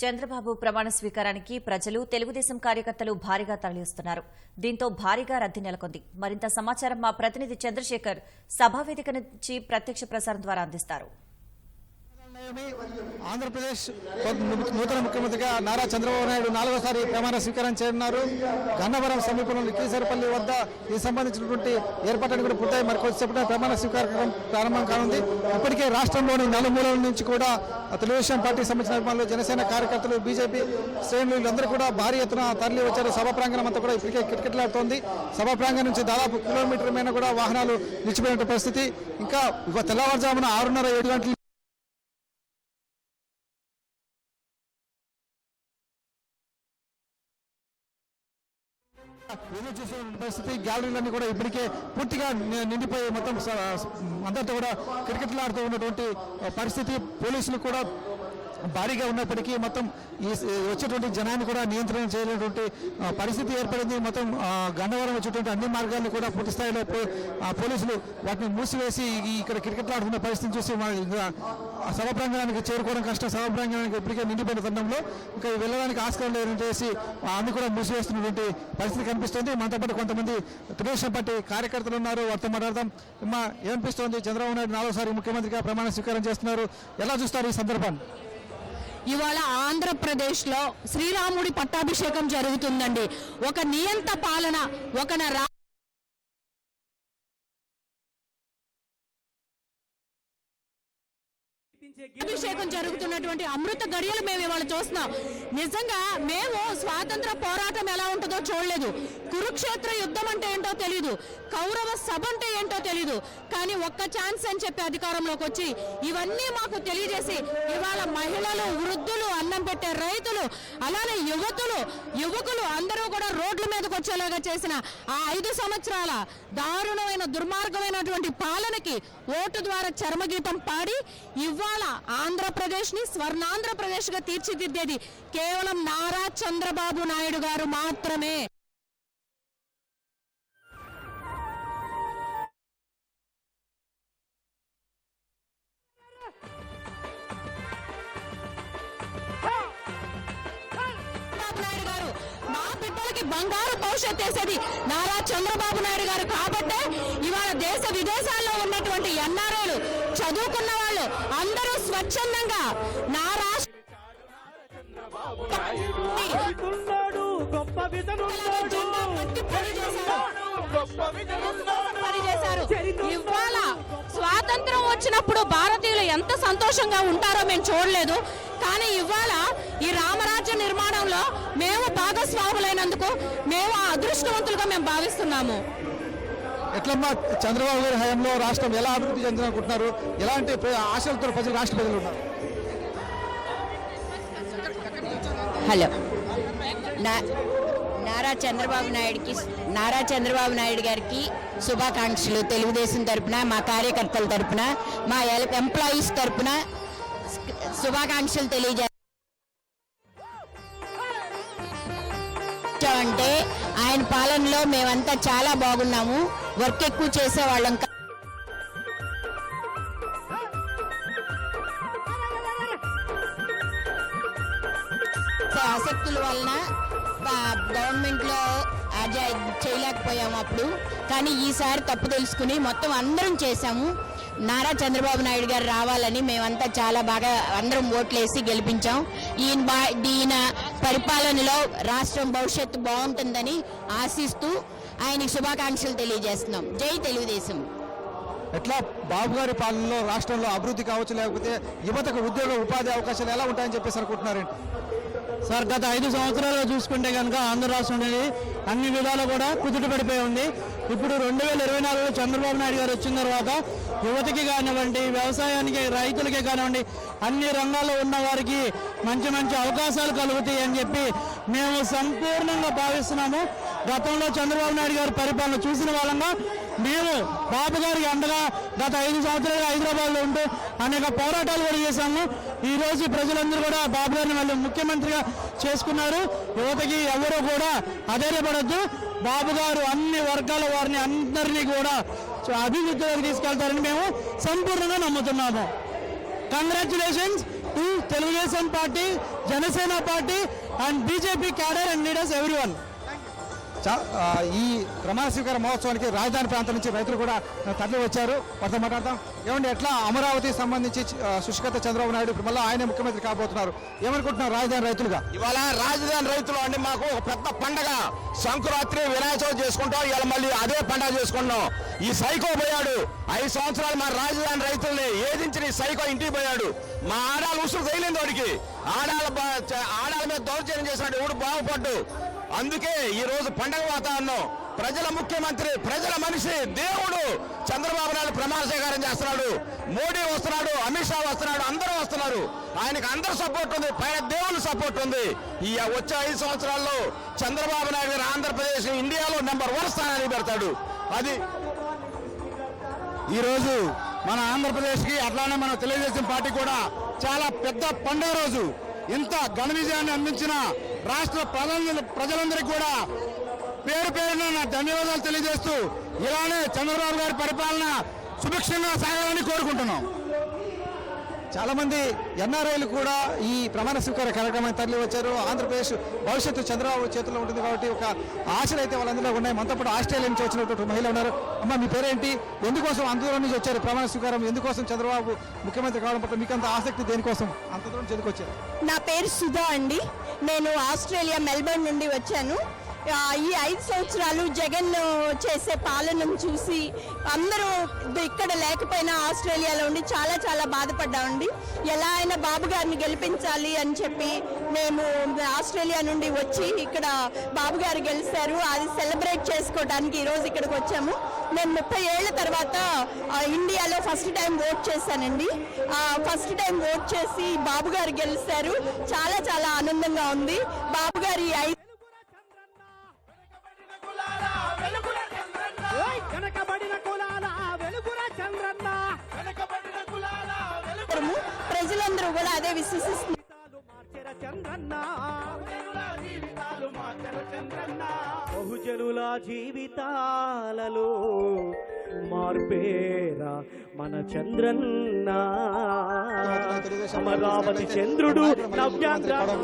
చంద్రబాబు ప్రమాణ స్వీకారానికి ప్రజలు తెలుగుదేశం కార్యకర్తలు భారీగా తరలిస్తున్నారు. దీంతో భారీగా రద్దీ నెలకొంది. మరింత సమాచారం మా ప్రతినిధి చంద్రశేఖర్ సభావేదిక నుంచి ప్రత్యక్ష ప్రసారం ద్వారా అందిస్తారు. ఆంధ్రప్రదేశ్ నూతన ముఖ్యమంత్రిగా నారా చంద్రబాబు నాయుడు నాలుగోసారి ప్రమాణ స్వీకారం చేయనున్నారు. గన్నవరం సమీపంలోని కీసరపల్లి వద్ద ఈ సంబంధించినటువంటి ఏర్పాట్లను కూడా పూర్తయి మరి కొద్దిసేపటి ప్రమాణ స్వీకారం ప్రారంభం కానుంది. ఇప్పటికే రాష్ట్రంలోని నలుమూలల నుంచి కూడా తెలుగుదేశం పార్టీకి సంబంధించిన అభిమానులు జనసేన కార్యకర్తలు బీజేపీ శ్రేణులు వీళ్ళందరూ కూడా భారీ ఎత్తున తరలి వచ్చారు. సభ ప్రాంగణం అంతా కూడా ఇప్పటికే కిటకిటలాడుతోంది. సభ ప్రాంగణం నుంచి దాదాపు కిలోమీటర్ మీద కూడా వాహనాలు నిలిచిపోయిన పరిస్థితి. ఇంకా తెల్లవారుజామున ఆరున్నర ఏడు గంటల ఎదురు చూసే పరిస్థితి? గ్యాలరీలన్నీ కూడా ఇప్పటికే పూర్తిగా నిండిపోయి మొత్తం అందరితో కూడా క్రికెట్లాడుతూ ఉన్నటువంటి పరిస్థితి. పోలీసులు కూడా భారీగా ఉన్నప్పటికీ మొత్తం ఈ వచ్చేటువంటి జనాన్ని కూడా నియంత్రణ చేయలేటువంటి పరిస్థితి ఏర్పడింది. మొత్తం గన్నవరం వచ్చేటువంటి అన్ని మార్గాలను కూడా పూర్తి స్థాయిలో ఆ, పోలీసులు వాటిని మూసివేసి ఇక్కడ క్రికెట్ ఆడుతున్న పరిస్థితిని చూసి మా- సభ ప్రాంగణానికి చేరుకోవడం కష్టం. సభ ప్రాంగణానికి ఇప్పటికే నిండిపోయిన తరుణంలో ఇంకా వెళ్ళడానికి ఆస్కారం లేదని చేసి అన్ని కూడా మూసివేస్తున్నటువంటి పరిస్థితి కనిపిస్తుంది. మనతో పాటు కొంతమంది తెలుగుదేశం పార్టీ కార్యకర్తలు ఉన్నారు. వారితో మాట్లాడదాం. ఏమనిపిస్తోంది? చంద్రబాబు నాయుడు నాలుగోసారి ముఖ్యమంత్రిగా ప్రమాణ స్వీకారం చేస్తున్నారు. ఎలా చూస్తారు ఈ సందర్భాన్ని ఇవాళ ఆంధ్రప్రదేశ్లో శ్రీరాముడి పట్టాభిషేకం జరుగుతుందండి. ఒక నియంత పాలన ఒక అభిషేకం జరుగుతున్నటువంటి అమృత గడియలు మేము ఇవాళ చూస్తున్నాం. నిజంగా మేము స్వాతంత్ర పోరాటం ఎలా ఉంటుందో చూడలేదు. కురుక్షేత్ర యుద్ధం అంటే ఏంటో తెలియదు కౌరవ సభ అంటే ఏంటో తెలియదు కానీ ఒక్క ఛాన్స్ అని చెప్పి అధికారంలోకి వచ్చి ఇవన్నీ మాకు తెలియజేసి ఇవాళ మహిళలు వృద్ధులు అన్నం పెట్టే రైతులు అలానే యువతులు యువకులు అందరూ కూడా రోడ్ల మీదకి వచ్చేలాగా చేసిన ఆ ఐదు సంవత్సరాల దారుణమైన దుర్మార్గమైనటువంటి పాలనకి ఓటు ద్వారా చర్మగీతం పాడి ఇవాళ ఆంధ్రప్రదేశ్ని స్వర్ణాంధ్రప్రదేశ్గా తీర్చిదిద్దేది కేవలం నారా చంద్రబాబు నాయుడు గారు మాత్రమే. బంగారు భవిష్యత్ వేసేది నారా చంద్రబాబు నాయుడు గారు కాబట్టే ఇవాళ దేశ విదేశాల్లో వాళ్ళు అందరూ స్వచ్ఛందంగా నా రాష్ట్ర ఇవాళ స్వాతంత్రం వచ్చినప్పుడు భారతీయులు ఎంత సంతోషంగా ఉంటారో మేము చూడలేదు. కానీ ఇవాళ ఈ రామరాజ్య నిర్మాణంలో మేము భాగస్వాములైనందుకు మేము అదృష్టవంతులుగా మేము భావిస్తున్నాము. ఎట్లమ్మా చంద్రబాబు గారి హయాంలో రాష్ట్రం ఎలా అభివృద్ధి చెందాలనుకుంటున్నారు ఎలాంటి ఆశలతో ప్రజలు రాష్ట్ర ప్రజలు ఉన్నారు? హలో. నా- నారా చంద్రబాబు నాయుడుకి నారా చంద్రబాబు నాయుడు గారికి శుభాకాంక్షలు. తెలుగుదేశం తరపున మా కార్యకర్తల తరపున మా ఎంప్లాయీస్ తరపున శుభాకాంక్షలు తెలియజే అంటే ఆయన పాలనలో మేమంతా చాలా బాగున్నాము. వర్క్ ఎక్కువ చేసేవాళ్ళం ఆసక్తుల వలన గవర్నమెంట్లో చేయలేకపోయాము అప్పుడు. కానీ ఈసారి తప్పు తెలుసుకుని మొత్తం అందరం చేశాము. నారా చంద్రబాబు నాయుడు గారు రావాలని మేమంతా చాలా బాగా అందరం ఓట్లేసి గెలిపించాం. ఈయన బా ఈయన పరిపాలనలో రాష్ట్రం భవిష్యత్తు బాగుంటుందని ఆశిస్తూ ఆయనకి శుభాకాంక్షలు తెలియజేస్తున్నాం. జై తెలుగుదేశం. ఎట్లా? బాబు గారి పాలనలో రాష్ట్రంలో అభివృద్ధి కావచ్చు లేకపోతే యువతకు ఉద్యోగ ఉపాధి అవకాశాలు ఎలా ఉంటాయని చెప్పేసి అనుకుంటున్నారండి సార్ గత ఐదు సంవత్సరాలుగా చూసుకుంటే కనుక ఆంధ్ర రాష్ట్రం అనేది అన్ని విధాలు కూడా కుదుట పడిపోయి ఉంది. ఇప్పుడు రెండు వేల ఇరవై నాలుగులో చంద్రబాబు నాయుడు గారు వచ్చిన తర్వాత యువతకి కానివ్వండి వ్యవసాయానికి రైతులకి కానివ్వండి అన్ని రంగాల్లో ఉన్న వారికి మంచి మంచి అవకాశాలు కలుగుతాయి అని చెప్పి మేము సంపూర్ణంగా భావిస్తున్నాము. గతంలో చంద్రబాబు నాయుడు గారి పరిపాలన చూసిన వాళ్ళంగా మేము బాబు గారికి అండగా గత ఐదు సంవత్సరాలుగా హైదరాబాద్లో ఉంటూ అనేక పోరాటాలు కూడా చేశాము. ఈరోజు ప్రజలందరూ కూడా బాబు గారిని మళ్ళీ ముఖ్యమంత్రిగా చేసుకున్నారు. యువతకి ఎవరు కూడా అధైర్యపడద్దు. బాబు గారు అన్ని వర్గాల వారిని అందరినీ కూడా అభివృద్ధిలోకి తీసుకెళ్తారని మేము సంపూర్ణంగా నమ్ముతున్నాము. Congratulations to Telugu Desam party Janasena party and BJP cadre and leaders every one ఈ ప్రమాణ మహోత్సవానికి రాజధాని ప్రాంతం నుంచి రైతులు కూడా తరలి వచ్చారు. వారితో మాట్లాడతాం ఏమండి ఎట్లా అమరావతి సంబంధించి సుష్కత చంద్రబాబు నాయుడు ఇప్పుడు మళ్ళీ ఆయన ముఖ్యమంత్రి కాబోతున్నారు. ఏమనుకుంటున్నారు రాజధాని రైతులుగా? ఇవాళ రాజధాని రైతులు అంటే మాకు ఒక పెద్ద పండగ. సంక్రాంతి వినాయక చవితి చేసుకుంటాం. ఇవాళ మళ్ళీ అదే పండగ చేసుకుంటున్నాం. ఈ సైకో పోయాడు. ఐదు సంవత్సరాలు మా రాజధాని రైతుల్ని ఏదించిన ఈ సైకో ఇంటికి పోయాడు. మా ఆడాలు ఉసురు తగిలింది వాడికి. ఆడాల ఆడాల మీద దౌర్జన్యం చేసినాడు ఎవడు బాగుపడ్డు. అందుకే ఈ రోజు పండగ వాతావరణం ప్రజల ముఖ్యమంత్రి ప్రజల మనిషి దేవుడు చంద్రబాబు నాయుడు ప్రమాణ స్వీకారం చేస్తున్నాడు. మోడీ వస్తున్నాడు అమిత్ షా వస్తున్నాడు అందరూ వస్తున్నారు. ఆయనకు అందరూ సపోర్ట్ ఉంది పైన దేవుని సపోర్ట్ ఉంది. ఈ వచ్చే ఐదు సంవత్సరాల్లో చంద్రబాబు నాయుడు గారు ఆంధ్రప్రదేశ్ ఇండియాలో నెంబర్ వన్ స్థానానికి పెడతాడు. అది ఈరోజు మన ఆంధ్రప్రదేశ్కి అట్లానే మన తెలుగుదేశం పార్టీ కూడా చాలా పెద్ద పండుగ రోజు. ఇంత ఘన విజయాన్ని అందించిన రాష్ట్ర ప్రజలందరికీ కూడా పేరు పేరున నా ధన్యవాదాలు తెలియజేస్తూ ఇలానే చంద్రబాబు గారి పరిపాలన సుభిక్షంగా సాగాలని కోరుకుంటున్నాం. చాలా మంది ఎన్ఆర్ఐలు కూడా ఈ ప్రమాణ స్వీకార కార్యక్రమానికి తరలి వచ్చారు ఆంధ్రప్రదేశ్ భవిష్యత్తు చంద్రబాబు చేతిలో ఉంటుంది కాబట్టి ఒక ఆశలు అయితే వాళ్ళందరిలో ఉన్నాయి. మనతో పాటు ఆస్ట్రేలియా నుంచి వచ్చినటువంటి మహిళ ఉన్నారు. అమ్మ మీ పేరేంటి? ఎందుకోసం అంత దూరం నుంచి వచ్చారు? ప్రమాణ స్వీకారం ఎందుకోసం చంద్రబాబు ముఖ్యమంత్రి కావడం పట్ల మీకు అంత ఆసక్తి దేనికోసం? అంత దూరం నుంచి ఎందుకు వచ్చారు? నా పేరు సుధా అండి. నేను ఆస్ట్రేలియా మెల్బర్న్ నుండి వచ్చాను. ఈ ఐదు సంవత్సరాలు జగన్ చేసే పాలనను చూసి అందరూ ఇక్కడ లేకపోయినా ఆస్ట్రేలియాలో ఉండి చాలా చాలా బాధపడ్డామండి. ఎలా అయినా బాబు గారిని గెలిపించాలి అని చెప్పి మేము ఆస్ట్రేలియా నుండి వచ్చి ఇక్కడ బాబు గారు గెలిచారు. అది సెలబ్రేట్ చేసుకోవడానికి ఈరోజు ఇక్కడికి వచ్చాము. నేను ముప్పై ఏళ్ళ తర్వాత ఇండియాలో ఫస్ట్ టైం ఓట్ చేశానండి. ఫస్ట్ టైం ఓట్ చేసి బాబు గారు గెలిచారు. చాలా చాలా ఆనందంగా ఉంది. బాబు గారి ఐదు ప్రజలందరూ కూడా అదే విశ్వసిస్తున్నారు బహుజనుల జీవితాలలో మార్పేరా మన చంద్రన్న. అమరావతి చంద్రుడు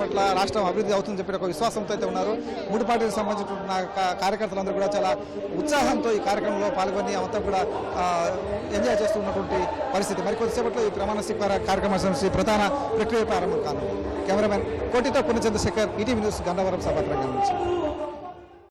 పట్ల రాష్ట్రం అభివృద్ధి అవుతుందని చెప్పి ఒక విశ్వాసంతో అయితే ఉన్నారు. మూడు పార్టీలకు సంబంధించిన కార్యకర్తలందరూ కూడా చాలా ఉత్సాహంతో ఈ కార్యక్రమంలో పాల్గొని అంతా కూడా ఎంజాయ్ చేస్తున్నటువంటి పరిస్థితి. మరి కొద్దిసేపట్లో ఈ ప్రమాణ స్వీకార కార్యక్రమం ప్రధాన ప్రక్రియ ప్రారంభం కానుంది. కెమెరామెన్ కోటితో పుణ్య చంద్రశేఖర్ ఈటీవీ న్యూస్ గన్నవరం సభాత్రంగం నుంచి